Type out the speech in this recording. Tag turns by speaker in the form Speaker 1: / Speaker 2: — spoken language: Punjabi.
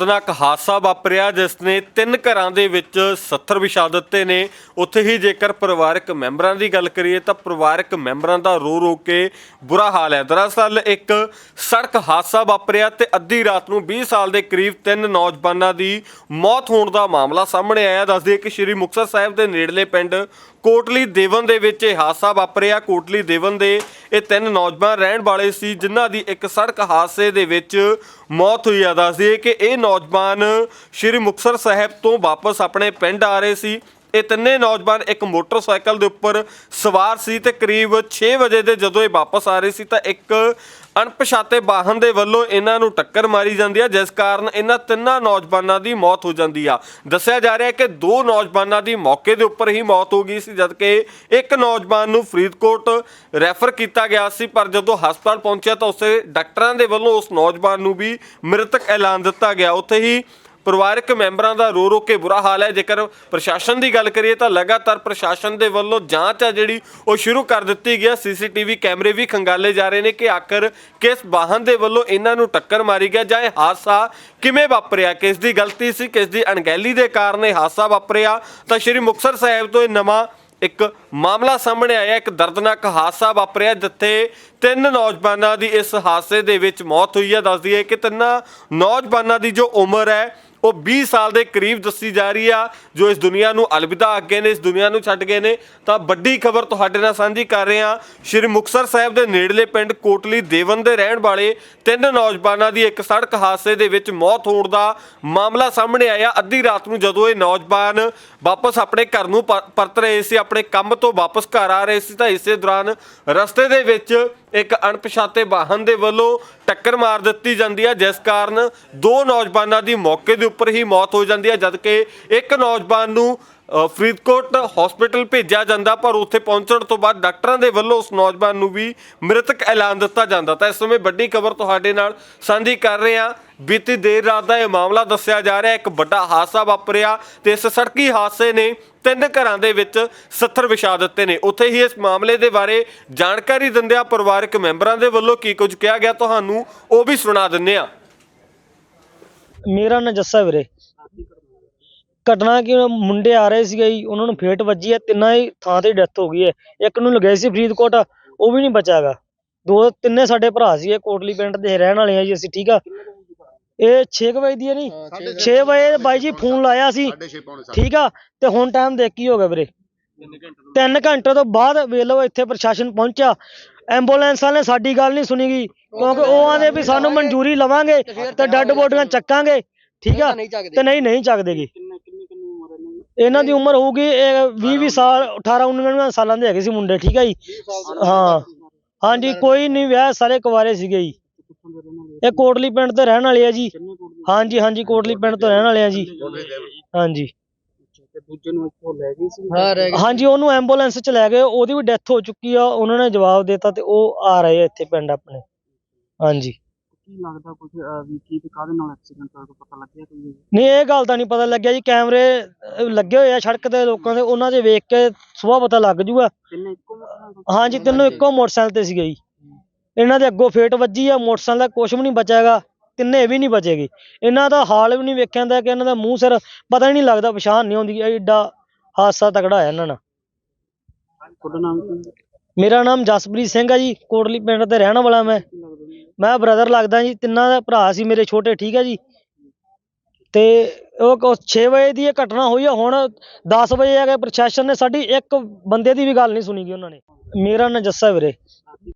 Speaker 1: ਦਰਦਨਾਕ ਹਾਦਸਾ ਵਾਪਰਿਆ, ਜਿਸ ਨੇ ਤਿੰਨ ਘਰਾਂ ਦੇ ਵਿੱਚ 70 ਵਿਛਾ ਦਿੱਤੇ ਨੇ। ਉੱਥੇ ਹੀ ਜੇਕਰ ਪਰਿਵਾਰਕ ਮੈਂਬਰਾਂ ਦੀ ਗੱਲ ਕਰੀਏ, ਤਾਂ ਪਰਿਵਾਰਕ ਮੈਂਬਰਾਂ ਦਾ ਰੋ ਰੋ ਕੇ ਬੁਰਾ ਹਾਲ ਹੈ। ਦਰਅਸਲ ਇੱਕ ਸੜਕ ਹਾਦਸਾ ਵਾਪਰਿਆ ਤੇ ਅੱਧੀ ਰਾਤ ਨੂੰ 20 ਸਾਲ ਦੇ ਕਰੀਬ ਤਿੰਨ ਨੌਜਵਾਨਾਂ ਦੀ ਮੌਤ ਹੋਣ ਦਾ ਮਾਮਲਾ ਸਾਹਮਣੇ ਆਇਆ। ਦੱਸਦੇ ਕਿ ਸ਼੍ਰੀ ਮੁਕਤਸਰ ਸਾਹਿਬ ਦੇ ਨੇੜਲੇ ਪਿੰਡ ਕੋਟਲੀ ਦੇਵਨ ਦੇ ਵਿੱਚ ਇਹ ਹਾਦਸਾ ਵਾਪਰਿਆ। ਕੋਟਲੀ ਦੇਵਨ ਦੇ ਇਹ ਤਿੰਨ ਨੌਜਵਾਨ ਰਹਿਣ ਵਾਲੇ ਸੀ, ਜਿਨ੍ਹਾਂ ਦੀ ਇੱਕ ਸੜਕ ਹਾਦਸੇ ਦੇ ਵਿੱਚ ਮੌਤ ਹੋਈ ਆ। ਦੱਸਦੇ ਕਿ ਇਹ ਨੌਜਵਾਨ ਸ਼੍ਰੀ ਮੁਕਤਸਰ ਸਾਹਿਬ ਤੋਂ ਵਾਪਸ ਆਪਣੇ ਪਿੰਡ ਆ ਰਹੇ ਸੀ। ਇਹ ਤਿੰਨੇ ਨੌਜਵਾਨ ਇੱਕ ਮੋਟਰਸਾਈਕਲ ਦੇ ਉੱਪਰ ਸਵਾਰ ਸੀ ਤੇ ਕਰੀਬ 6 ਵਜੇ ਦੇ ਜਦੋਂ ਇਹ ਵਾਪਸ ਆ ਰਹੇ ਸੀ ਤਾਂ ਇੱਕ ਅਣਪਛਾਤੇ ਵਾਹਨ ਦੇ ਵੱਲੋਂ ਇਹਨਾਂ ਨੂੰ ਟੱਕਰ ਮਾਰੀ ਜਾਂਦੀ ਆ, ਜਿਸ ਕਾਰਨ ਇਹਨਾਂ ਤਿੰਨਾਂ ਨੌਜਵਾਨਾਂ ਦੀ ਮੌਤ ਹੋ ਜਾਂਦੀ ਆ। ਦੱਸਿਆ ਜਾ ਰਿਹਾ ਹੈ ਕਿ ਦੋ ਨੌਜਵਾਨਾਂ ਦੀ ਮੌਕੇ ਦੇ ਉੱਪਰ ਹੀ ਮੌਤ ਹੋ ਗਈ ਸੀ, ਜਦਕਿ ਇੱਕ ਨੌਜਵਾਨ ਨੂੰ ਫਰੀਦਕੋਟ ਰੈਫਰ ਕੀਤਾ ਗਿਆ ਸੀ, ਪਰ ਜਦੋਂ ਹਸਪਤਾਲ ਪਹੁੰਚਿਆ ਤਾਂ ਉਸੇ ਡਾਕਟਰਾਂ ਦੇ ਵੱਲੋਂ ਉਸ ਨੌਜਵਾਨ ਨੂੰ ਵੀ ਮ੍ਰਿਤਕ ਐਲਾਨ ਦਿੱਤਾ ਗਿਆ। ਉੱਥੇ ਹੀ ਪਰਿਵਾਰਕ ਮੈਂਬਰਾਂ ਦਾ ਰੋ ਰੋ ਕੇ ਬੁਰਾ ਹਾਲ ਹੈ। ਜੇਕਰ ਪ੍ਰਸ਼ਾਸਨ ਦੀ ਗੱਲ ਕਰੀਏ ਤਾਂ ਲਗਾਤਾਰ ਪ੍ਰਸ਼ਾਸਨ ਦੇ ਵੱਲੋਂ ਜਾਂਚ ਆ ਜਿਹੜੀ ਉਹ ਸ਼ੁਰੂ ਕਰ ਦਿੱਤੀ ਗਈ ਹੈ ਸੀਸੀਟੀਵੀ ਕੈਮਰੇ ਵੀ ਖੰਗਾਲੇ ਜਾ ਰਹੇ ਨੇ ਕਿ ਆਖਰ ਕਿਸ ਵਾਹਨ ਦੇ ਵੱਲੋਂ ਇਹਨਾਂ ਨੂੰ ਟੱਕਰ ਮਾਰੀ ਗਿਆ ਜਾਂ ਇਹ ਹਾਦਸਾ ਕਿਵੇਂ ਵਾਪਰਿਆ? ਕਿਸ ਦੀ ਗਲਤੀ ਸੀ? ਕਿਸ ਦੀ ਅਣਗਹਿਲੀ ਦੇ ਕਾਰਨ ਇਹ ਹਾਦਸਾ ਵਾਪਰਿਆ? ਤਾਂ ਸ਼੍ਰੀ ਮੁਕਤਸਰ ਸਾਹਿਬ ਤੋਂ ਇਹ ਨਵਾਂ ਇੱਕ ਮਾਮਲਾ ਸਾਹਮਣੇ ਆਇਆ। ਇੱਕ ਦਰਦਨਾਕ ਹਾਦਸਾ ਵਾਪਰਿਆ ਜਿੱਥੇ ਤਿੰਨ ਨੌਜਵਾਨਾਂ ਦੀ ਇਸ ਹਾਦਸੇ ਦੇ ਵਿੱਚ ਮੌਤ ਹੋਈ ਹੈ ਦੱਸਦੀ ਹੈ ਕਿ ਤਿੰਨਾਂ ਨੌਜਵਾਨਾਂ ਦੀ ਜੋ ਉਮਰ ਹੈ ਉਹ 20 ਸਾਲ ਦੇ ਕਰੀਬ ਦੱਸੀ ਜਾ ਰਹੀ ਆ, ਜੋ ਇਸ ਦੁਨੀਆ ਨੂੰ ਅਲਵਿਦਾ ਅੱਗੇ ਨੇ, ਇਸ ਦੁਨੀਆ ਨੂੰ ਛੱਡ ਗਏ ਨੇ। ਤਾਂ ਵੱਡੀ ਖਬਰ ਤੁਹਾਡੇ ਨਾਲ ਸਾਂਝੀ ਕਰ ਰਹੇ ਹਾਂ। ਸ਼੍ਰੀ ਮੁਕਤਸਰ ਸਾਹਿਬ ਦੇ ਨੇੜਲੇ ਪਿੰਡ ਕੋਟਲੀ ਦੇਵਨ ਦੇ ਰਹਿਣ ਵਾਲੇ ਤਿੰਨ ਨੌਜਵਾਨਾਂ ਦੀ ਇੱਕ ਸੜਕ ਹਾਦਸੇ ਦੇ ਵਿੱਚ ਮੌਤ ਹੋਣ ਦਾ ਮਾਮਲਾ ਸਾਹਮਣੇ ਆਇਆ। ਅੱਧੀ ਰਾਤ ਨੂੰ ਜਦੋਂ ਇਹ ਨੌਜਵਾਨ ਵਾਪਸ ਆਪਣੇ ਘਰ ਨੂੰ ਪਰਤ ਰਹੇ ਸੀ, ਆਪਣੇ ਕੰਮ ਤੋਂ ਵਾਪਸ ਘਰ ਆ ਰਹੇ ਸੀ, ਤਾਂ ਇਸੇ ਦੌਰਾਨ ਰਸਤੇ ਦੇ ਵਿੱਚ ਇੱਕ ਅਣਪਛਾਤੇ ਵਾਹਨ ਦੇ ਵੱਲੋਂ ਟੱਕਰ ਮਾਰ ਦਿੱਤੀ ਜਾਂਦੀ ਹੈ ਜਿਸ ਕਾਰਨ ਦੋ ਨੌਜਵਾਨਾਂ ਦੀ ਮੌਕੇ ਦੇ ਉੱਪਰ ਹੀ ਮੌਤ ਹੋ ਜਾਂਦੀ ਹੈ ਜਦਕਿ ਇੱਕ ਨੌਜਵਾਨ ਨੂੰ ਫਰੀਦਕੋਟ ਹਸਪੀਟਲ ਭੇਜਿਆ ਜਾਂਦਾ, ਪਰ ਉੱਥੇ ਪਹੁੰਚਣ ਤੋਂ ਬਾਅਦ ਡਾਕਟਰਾਂ ਦੇ ਵੱਲੋਂ ਉਸ ਨੌਜਵਾਨ ਨੂੰ ਵੀ ਮ੍ਰਿਤਕ ਐਲਾਨ ਦਿੱਤਾ ਜਾਂਦਾ। ਤਾਂ ਇਸ ਸਮੇਂ ਵੱਡੀ ਖਬਰ ਤੁਹਾਡੇ ਨਾਲ ਸਾਂਝੀ ਕਰ ਰਹੇ ਹਾਂ। ਬੀਤੀ ਦੇਰ ਰਾਤ ਦਾ ਇਹ ਮਾਮਲਾ ਦੱਸਿਆ ਜਾ ਰਿਹਾ, ਇੱਕ ਵੱਡਾ ਹਾਦਸਾ ਵਾਪਰਿਆ ਤੇ ਇਸ ਸੜਕੀ ਹਾਦਸੇ ਨੇ ਤਿੰਨ ਘਰਾਂ ਦੇ ਵਿੱਚ 70 ਵਿਛਾ ਦਿੱਤੇ ਨੇ। ਉੱਥੇ ਹੀ ਇਸ ਮਾਮਲੇ ਦੇ ਬਾਰੇ ਜਾਣਕਾਰੀ ਦਿੰਦਿਆਂ ਪਰਿਵਾਰਕ ਮੈਂਬਰਾਂ ਦੇ ਵੱਲੋਂ ਕੀ ਕੁਝ ਕਿਹਾ ਗਿਆ ਤੁਹਾਨੂੰ ਉਹ ਵੀ ਸੁਣਾ ਦਿੰਨੇ ਆ
Speaker 2: ਮੇਰਾ ਨਾਂ ਜੱਸਾ ਵੀਰੇ। ਘਟਨਾ ਕਿ ਮੁੰਡੇ ਆ ਰਹੇ ਸੀਗੇ ਜੀ, ਉਹਨਾਂ ਨੂੰ ਫੇਟ ਵੱਜੀ ਹੈ, ਤਿੰਨਾਂ ਹੀ ਥਾਂ ਤੇ ਡੈਥ ਹੋ ਗਈ ਹੈ। ਇੱਕ ਨੂੰ ਲਗਾਈ ਸੀ ਫਰੀਦਕੋਟ, ਉਹ ਵੀ ਨਹੀਂ ਬਚਾਗਾ ਦੋ, ਤਿੰਨੇ ਸਾਡੇ ਭਰਾ ਸੀਗੇ, ਕੋਟਲੀ ਪਿੰਡ ਦੇ ਰਹਿਣ ਵਾਲੇ ਆ ਜੀ ਅਸੀਂ, ਠੀਕ ਆ? ਇਹ 6 ਵਜੇ ਦੀ ਹੈ ਨਹੀਂ 6 ਵਜੇ ਬਾਈ ਜੀ ਫੋਨ ਲਾਇਆ ਸੀ। ਠੀਕ ਆ ਤੇ ਹੁਣ ਟਾਈਮ ਦੇਖ ਕੀ ਹੋ ਗਿਆ ਵੀਰੇ? 3 ਘੰਟੇ ਤੋਂ ਬਾਅਦ। ਵੇਖ ਲਓ ਇੱਥੇ ਪ੍ਰਸ਼ਾਸਨ ਪਹੁੰਚਿਆ। ਐਂਬੂਲੈਂਸ ਵਾਲੇ ਸਾਡੀ ਗੱਲ ਨਹੀਂ ਸੁਣੀਗੀ ਕਿਉਂਕਿ ਉਹ ਆਂਦੇ ਵੀ ਸਾਨੂੰ ਮਨਜ਼ੂਰੀ ਲਵਾਂਗੇ ਤੇ ਡੈੱਡ ਬੋਡੀਆਂ ਚੱਕਾਂਗੇ। ਠੀਕ ਆ ਤੇ ਨਹੀਂ ਨਹੀਂ ਚੱਕਦੇਗੀ ਇਹਨਾਂ ਦੀ? ਉਮਰ ਹੋਊਗੀ 20 20 ਸਾਲ 18 19 ਸਾਲਾਂ ਦੇ ਹੈਗੇ ਸੀ ਮੁੰਡੇ ਠੀਕ ਆ ਜੀ? ਹਾਂ। ਹਾਂਜੀ ਕੋਈ ਨਹੀਂ ਵਿਆਹ ਸਾਰੇ ਕੁਵਾਰੇ ਸੀਗੇ ਜੀ। ਇਹ ਕੋਟਲੀ ਪਿੰਡ ਤੋਂ ਰਹਿਣ ਵਾਲੇ ਆ ਜੀ। ਹਾਂਜੀ ਹਾਂਜੀ ਕੋਟਲੀ ਪਿੰਡ ਤੋਂ ਰਹਿਣ ਵਾਲੇ ਆ ਜੀ। ਹਾਂਜੀ। ਹਾਂਜੀ ਉਹਨੂੰ ਐਂਬੂਲੈਂਸ ਚ ਲੈ ਗਏ। ਉਹਦੀ ਵੀ ਡੈਥ ਹੋ ਚੁੱਕੀ ਆ ਉਹਨਾਂ ਨੇ ਜਵਾਬ ਦਿੱਤਾ ਤੇ ਉਹ ਆ ਰਹੇ ਆ ਇੱਥੇ ਪਿੰਡ ਆਪਣੇ। ਹਾਂਜੀ।
Speaker 3: ਕੀ ਲੱਗਦਾ ਕੁਝ ਵੀ ਕੀ ਤੇ ਕਾਹਦੇ ਨਾਲ ਐਕਸੀਡੈਂਟ ਹੋਇਆ ਕੋਈ ਪਤਾ ਲੱਗਿਆ ਕੋਈ?
Speaker 2: ਨਹੀਂ ਇਹ ਗੱਲ ਤਾਂ ਨਹੀਂ ਪਤਾ ਲੱਗਿਆ ਜੀ। ਕੈਮਰੇ ਲੱਗੇ ਹੋਏ ਆ ਸੜਕ ਤੇ ਲੋਕਾਂ ਦੇ। ਉਹਨਾਂ ਦੇ ਵੇਖ ਕੇ ਸੁਬਾਹ ਪਤਾ ਲੱਗ ਜੂਗਾ।
Speaker 3: ਇੱਕੋ
Speaker 2: ਹਾਂਜੀ ਤਿੰਨੋਂ ਇੱਕੋ ਮੋਟਰਸਾਈਕਲ ਤੇ ਸੀਗੇ ਜੀ। ਇਹਨਾਂ ਦੇ ਅੱਗੋਂ ਫੇਟ ਵੱਜੀ ਆ ਮੋਟਰਸਾਈਕਲ ਦਾ ਕੁਝ ਵੀ ਨਹੀਂ ਬਚੇਗਾ ਤਿੰਨੇ ਵੀ ਨਹੀਂ ਬਚੇਗੀ। ਇਹਨਾਂ ਦਾ ਹਾਲ ਵੀ ਨਹੀਂ ਵੇਖਿਆ ਜਾਂਦਾ ਕਿ ਇਹਨਾਂ ਦਾ ਮੂੰਹ ਸਿਰ ਪਤਾ ਹੀ ਨਹੀਂ ਲੱਗਦਾ ਪਛਾਣ ਨਹੀਂ ਆਉਂਦੀ ਐਡਾ ਹਾਦਸਾ ਤਕੜਾ ਹੈ ਇਹਨਾਂ ਨਾਲ।
Speaker 3: ਤੁਹਾਡਾ ਨਾਮ ਕੀ
Speaker 2: ਮੇਰਾ ਨਾਮ ਜਸਪ੍ਰੀਤ ਸਿੰਘ ਆ ਜੀ ਕੋਟਲੀ ਪਿੰਡ ਤੇ ਰਹਿਣ ਵਾਲਾ ਮੈਂ। ਮੈਂ ਬ੍ਰਦਰ ਲੱਗਦਾ ਜੀ ਤਿੰਨਾਂ ਦਾ ਭਰਾ ਸੀ ਮੇਰੇ ਛੋਟੇ ਠੀਕ ਹੈ ਜੀ। ਤੇ ਉਹ 6 ਵਜੇ ਦੀ ਇਹ ਘਟਨਾ ਹੋਈ ਆ ਹੁਣ 10 ਵਜੇ ਆ ਕੇ ਪ੍ਰਸ਼ਾਸਨ ਨੇ ਸਾਡੀ ਇੱਕ ਬੰਦੇ ਦੀ ਵੀ ਗੱਲ ਨਹੀਂ ਸੁਣੀ ਗੀ ਉਹਨਾਂ ਨੇ। ਮੇਰਾ ਨਾਂ ਜੱਸਾ ਵੀਰੇ।